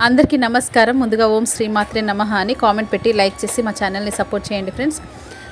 అందరికీ నమస్కారం. ముందుగా ఓం శ్రీమాత్రే నమ అని కామెంట్ పెట్టి లైక్ చేసి మా ఛానల్ని సపోర్ట్ చేయండి ఫ్రెండ్స్.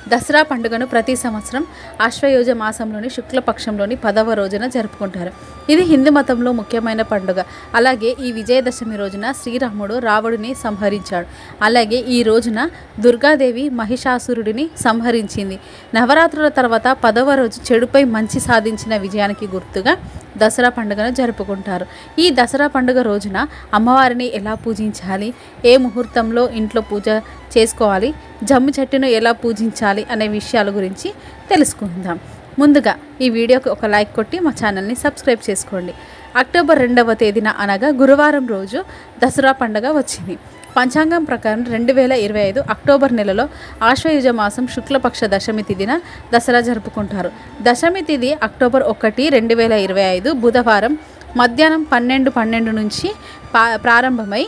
దసరా పండుగను ప్రతి సంవత్సరం ఆశ్వయోజ మాసంలోని శుక్లపక్షంలోని పదవ రోజున జరుపుకుంటారు. ఇది హిందూ మతంలో ముఖ్యమైన పండుగ. అలాగే ఈ విజయదశమి రోజున శ్రీరాముడు రావణుని సంహరించాడు. అలాగే ఈ రోజున దుర్గాదేవి మహిషాసురుడిని సంహరించింది. నవరాత్రుల తర్వాత పదవ రోజు చెడుపై మంచి సాధించిన విజయానికి గుర్తుగా దసరా పండుగను జరుపుకుంటారు. ఈ దసరా పండుగ రోజున అమ్మవారిని ఎలా పూజించాలి? ఏ ముహూర్తంలో ఇంట్లో పూజ చేసుకోవాలి జమ్మి చెట్టును ఎలా పూజించాలి అనే విషయాల గురించి తెలుసుకుందాం. ముందుగా ఈ వీడియోకి ఒక లైక్ కొట్టి మా ఛానల్ని సబ్స్క్రైబ్ చేసుకోండి. అక్టోబర్ రెండవ తేదీన అనగా గురువారం రోజు దసరా పండుగ వచ్చింది. పంచాంగం ప్రకారం రెండు వేల ఇరవై ఐదు అక్టోబర్ నెలలో ఆశ్వయుజ మాసం శుక్లపక్ష దశమి తిథిన దసరా జరుపుకుంటారు. దశమి తిథి అక్టోబర్ ఒకటి రెండు వేల ఇరవై ఐదు బుధవారం మధ్యాహ్నం పన్నెండు పన్నెండు నుంచి పా ప్రారంభమై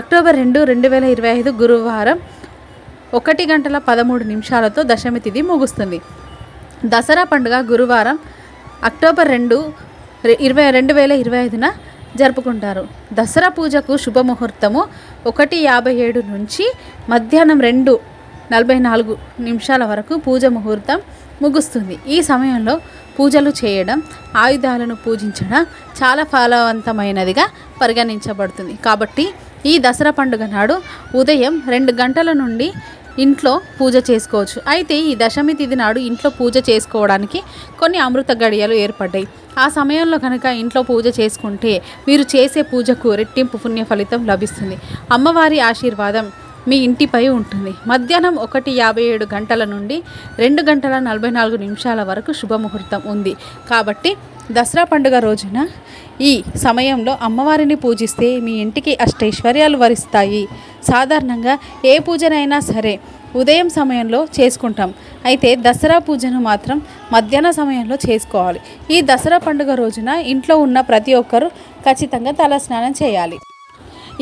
అక్టోబర్ రెండు రెండు వేల ఇరవై ఐదు గురువారం ఒకటి గంటల పదమూడు నిమిషాలతో దశమి తిథి ముగుస్తుంది. దసరా పండుగ గురువారం అక్టోబర్ రెండు ఇరవై రెండు వేల ఇరవై ఐదున జరుపుకుంటారు. దసరా పూజకు శుభముహూర్తము ఒకటి యాభై ఏడు నుంచి మధ్యాహ్నం రెండు నలభై నాలుగు నిమిషాల వరకు పూజ ముహూర్తం ముగుస్తుంది. ఈ సమయంలో పూజలు చేయడం ఆయుధాలను పూజించడం చాలా ఫలవంతమైనదిగా పరిగణించబడుతుంది. కాబట్టి ఈ దసరా పండుగ నాడు ఉదయం రెండు గంటల నుండి ఇంట్లో పూజ చేసుకోవచ్చు. అయితే ఈ దశమి తిథి నాడు ఇంట్లో పూజ చేసుకోవడానికి కొన్ని అమృత గడియలు ఏర్పడ్డాయి. ఆ సమయంలో కనుక ఇంట్లో పూజ చేసుకుంటే మీరు చేసే పూజకు రెట్టింపు పుణ్య ఫలితం లభిస్తుంది. అమ్మవారి ఆశీర్వాదం మీ ఇంటిపై ఉంటుంది. మధ్యాహ్నం ఒకటి యాభై ఏడు గంటల నుండి రెండు గంటల నలభై నాలుగు నిమిషాల వరకు శుభముహూర్తం ఉంది. కాబట్టి దసరా పండుగ రోజున ఈ సమయంలో అమ్మవారిని పూజిస్తే మీ ఇంటికి అష్టైశ్వర్యాలు వరిస్తాయి. సాధారణంగా ఏ పూజనైనా సరే ఉదయం సమయంలో చేసుకుంటాం. అయితే దసరా పూజను మాత్రం మధ్యాహ్న సమయంలో చేసుకోవాలి. ఈ దసరా పండుగ రోజున ఇంట్లో ఉన్న ప్రతి ఒక్కరూ ఖచ్చితంగా తల స్నానం చేయాలి.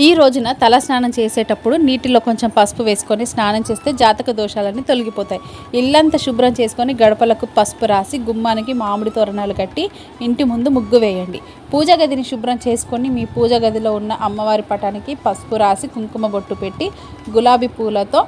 ఈ రోజున తల స్నానం చేసేటప్పుడు నీటిలో కొంచెం పసుపు వేసుకొని స్నానం చేస్తే జాతక దోషాలన్నీ తొలగిపోతాయి. ఇల్లంతా శుభ్రం చేసుకొని గడపలకు పసుపు రాసి గుమ్మానికి మామిడి తోరణాలు కట్టి ఇంటి ముందు ముగ్గు వేయండి. పూజ గదిని శుభ్రం చేసుకొని మీ పూజ గదిలో ఉన్న అమ్మవారి పటానికి పసుపు రాసి కుంకుమ బొట్టు పెట్టి గులాబీ పూలతో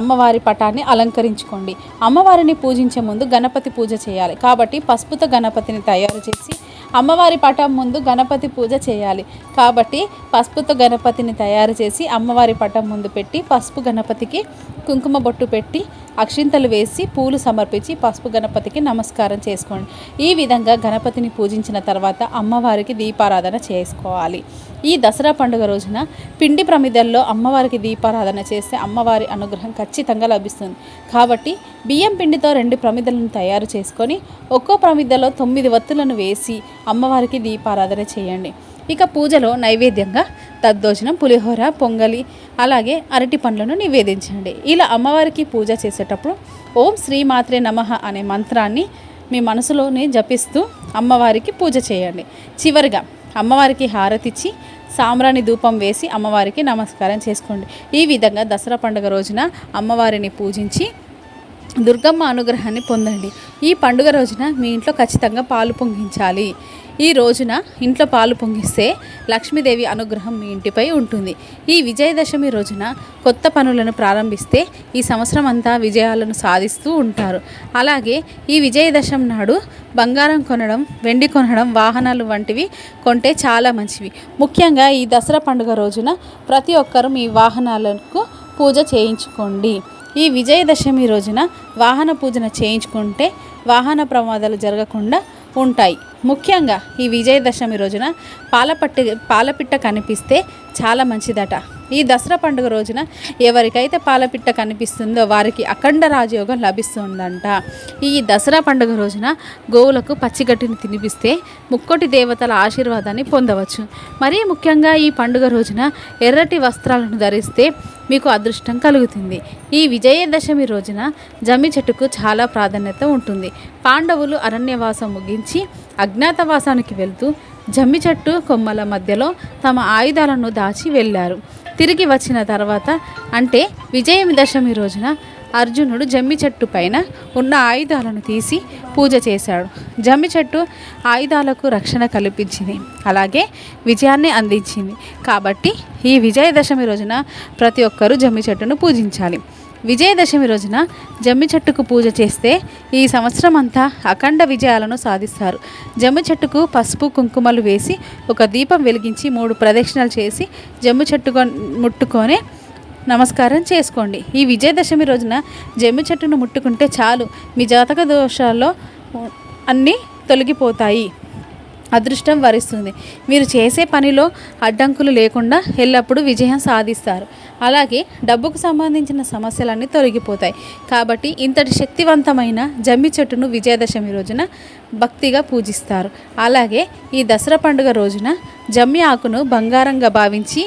అమ్మవారి పటాన్ని అలంకరించుకోండి. అమ్మవారిని పూజించే ముందు గణపతి పూజ చేయాలి. కాబట్టి పసుపుతో గణపతిని తయారు చేసి అమ్మవారి పటం ముందు గణపతి పూజ చేయాలి. కాబట్టి పసుపుతో గణపతిని తయారు చేసి అమ్మవారి పటం ముందు పెట్టి పసుపు గణపతికి కుంకుమ బొట్టు పెట్టి అక్షింతలు వేసి పూలు సమర్పించి పసుపు గణపతికి నమస్కారం చేసుకోండి. ఈ విధంగా గణపతిని పూజించిన తర్వాత అమ్మవారికి దీపారాధన చేసుకోవాలి. ఈ దసరా పండుగ రోజున పిండి ప్రమిదల్లో అమ్మవారికి దీపారాధన చేస్తే అమ్మవారి అనుగ్రహం ఖచ్చితంగా లభిస్తుంది. కాబట్టి బియ్యం పిండితో రెండు ప్రమిదలను తయారు చేసుకొని ఒక్కో ప్రమిదలో తొమ్మిది వత్తులను వేసి అమ్మవారికి దీపారాధన చేయండి. ఇక పూజలో నైవేద్యంగా దద్దోజనం పులిహోర పొంగలి అలాగే అరటి పండ్లను నివేదించండి. ఇలా అమ్మవారికి పూజ చేసేటప్పుడు ఓం శ్రీమాత్రే నమః అనే మంత్రాన్ని మీ మనసులోనే జపిస్తూ అమ్మవారికి పూజ చేయండి. చివరిగా అమ్మవారికి హారతిచ్చి సాంబ్రాణి ధూపం వేసి అమ్మవారికి నమస్కారం చేసుకోండి. ఈ విధంగా దసరా పండుగ రోజున అమ్మవారిని పూజించి దుర్గమ్మ అనుగ్రహాన్ని పొందండి. ఈ పండుగ రోజున మీ ఇంట్లో ఖచ్చితంగా పాలు పొంగించాలి. ఈ రోజున ఇంట్లో పాలు పొంగిస్తే లక్ష్మీదేవి అనుగ్రహం మీ ఇంటిపై ఉంటుంది. ఈ విజయదశమి రోజున కొత్త పనులను ప్రారంభిస్తే ఈ సంవత్సరం అంతా విజయాలను సాధిస్తూ ఉంటారు. అలాగే ఈ విజయదశమి నాడు బంగారం కొనడం వెండి కొనడం వాహనాలు వంటివి కొంటే చాలా మంచివి. ముఖ్యంగా ఈ దసరా పండుగ రోజున ప్రతి ఒక్కరూ మీ వాహనాలకు పూజ చేయించుకోండి. ఈ విజయదశమి రోజున వాహన పూజన చేయించుకుంటే వాహన ప్రమాదాలు జరగకుండా ఉంటాయి. ముఖ్యంగా ఈ విజయదశమి రోజున పాలపట్టి పాలపిట్ట కనిపిస్తే చాలా మంచిదట. ఈ దసరా పండుగ రోజున ఎవరికైతే పాలపిట్ట కనిపిస్తుందో వారికి అఖండ రాజయోగం లభిస్తుందంట. ఈ దసరా పండుగ రోజున గోవులకు పచ్చిగడ్డిని తినిపిస్తే ముక్కోటి దేవతల ఆశీర్వాదాన్ని పొందవచ్చు. మరీ ముఖ్యంగా ఈ పండుగ రోజున ఎర్రటి వస్త్రాలను ధరిస్తే మీకు అదృష్టం కలుగుతుంది. ఈ విజయదశమి రోజున జమ్మి చెట్టుకు చాలా ప్రాధాన్యత ఉంటుంది. పాండవులు అరణ్యవాసం ముగించి అజ్ఞాతవాసానికి వెళ్తూ జమ్మి చెట్టు కొమ్మల మధ్యలో తమ ఆయుధాలను దాచి వెళ్ళారు. తిరిగి వచ్చిన తర్వాత అంటే విజయదశమి రోజున అర్జునుడు జమ్మి చెట్టు పైన ఉన్న ఆయుధాలను తీసి పూజ చేశాడు. జమ్మి చెట్టు ఆయుధాలకు రక్షణ కల్పించింది. అలాగే విజయాన్ని అందించింది. కాబట్టి ఈ విజయదశమి రోజున ప్రతి ఒక్కరూ జమ్మి చెట్టును పూజించాలి. విజయదశమి రోజున జమ్మి చెట్టుకు పూజ చేస్తే ఈ సంవత్సరం అంతా అఖండ విజయాలను సాధిస్తారు. జమ్మి చెట్టుకు పసుపు కుంకుమలు వేసి ఒక దీపం వెలిగించి మూడు ప్రదక్షిణలు చేసి జమ్మి చెట్టు ముట్టుకొని నమస్కారం చేసుకోండి. ఈ విజయదశమి రోజున జమ్మి చెట్టును ముట్టుకుంటే చాలు. మీ జాతక దోషాల్లో అన్నీ తొలగిపోతాయి. అదృష్టం వరిస్తుంది. మీరు చేసే పనిలో అడ్డంకులు లేకుండా ఎల్లప్పుడూ విజయం సాధిస్తారు. అలాగే డబ్బుకు సంబంధించిన సమస్యలన్నీ తొలగిపోతాయి. కాబట్టి ఇంతటి శక్తివంతమైన జమ్మి చెట్టును విజయదశమి రోజున భక్తిగా పూజిస్తారు. అలాగే ఈ దసరా పండుగ రోజున జమ్మి ఆకును బంగారంగా భావించి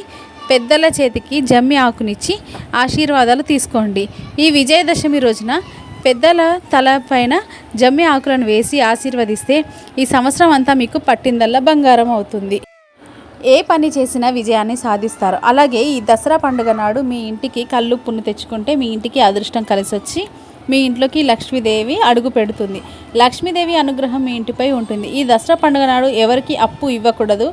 పెద్దల చేతికి జమ్మి ఆకునిచ్చి ఆశీర్వాదాలు తీసుకోండి. ఈ విజయదశమి రోజున పెద్దల తల పైన జమ్మి ఆకులను వేసి ఆశీర్వదిస్తే ఈ సంవత్సరం అంతా మీకు పట్టిందల్లా బంగారం అవుతుంది. ఏ పని చేసినా విజయాన్ని సాధిస్తారు. అలాగే ఈ దసరా పండుగ నాడు మీ ఇంటికి కళ్ళు పున్ను తెచ్చుకుంటే మీ ఇంటికి అదృష్టం కలిసి వచ్చి మీ ఇంట్లోకి లక్ష్మీదేవి అడుగు పెడుతుంది. లక్ష్మీదేవి అనుగ్రహం మీ ఇంటిపై ఉంటుంది. ఈ దసరా పండుగ నాడు ఎవరికి అప్పు ఇవ్వకూడదు.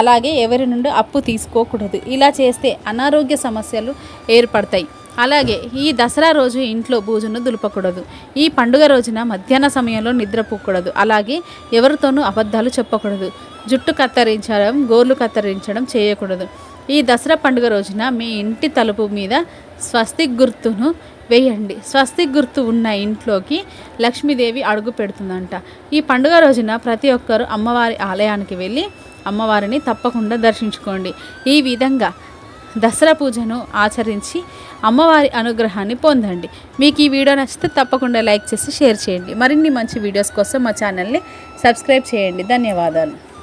అలాగే ఎవరి నుండి అప్పు తీసుకోకూడదు. ఇలా చేస్తే అనారోగ్య సమస్యలు ఏర్పడతాయి. అలాగే ఈ దసరా రోజు ఇంట్లో బూజును దులపకూడదు. ఈ పండుగ రోజున మధ్యాహ్న సమయంలో నిద్రపోకూడదు అలాగే ఎవరితోనూ అబద్ధాలు చెప్పకూడదు. జుట్టు కత్తిరించడం గోర్లు కత్తిరించడం చేయకూడదు. ఈ దసరా పండుగ రోజున మీ ఇంటి తలుపు మీద స్వస్తిక్ గుర్తును వేయండి. స్వస్తిక్ గుర్తు ఉన్న ఇంట్లోకి లక్ష్మీదేవి అడుగు పెడుతుందంట. ఈ పండుగ రోజున ప్రతి ఒక్కరూ అమ్మవారి ఆలయానికి వెళ్ళి అమ్మవారిని తప్పకుండా దర్శించుకోండి. ఈ విధంగా దసరా పూజను ఆచరించి అమ్మవారి అనుగ్రహాన్ని పొందండి. మీకు ఈ వీడియో నచ్చితే తప్పకుండా లైక్ చేసి షేర్ చేయండి. మరిన్ని మంచి వీడియోస్ కోసం మా ఛానల్ని సబ్స్క్రైబ్ చేయండి. ధన్యవాదాలు.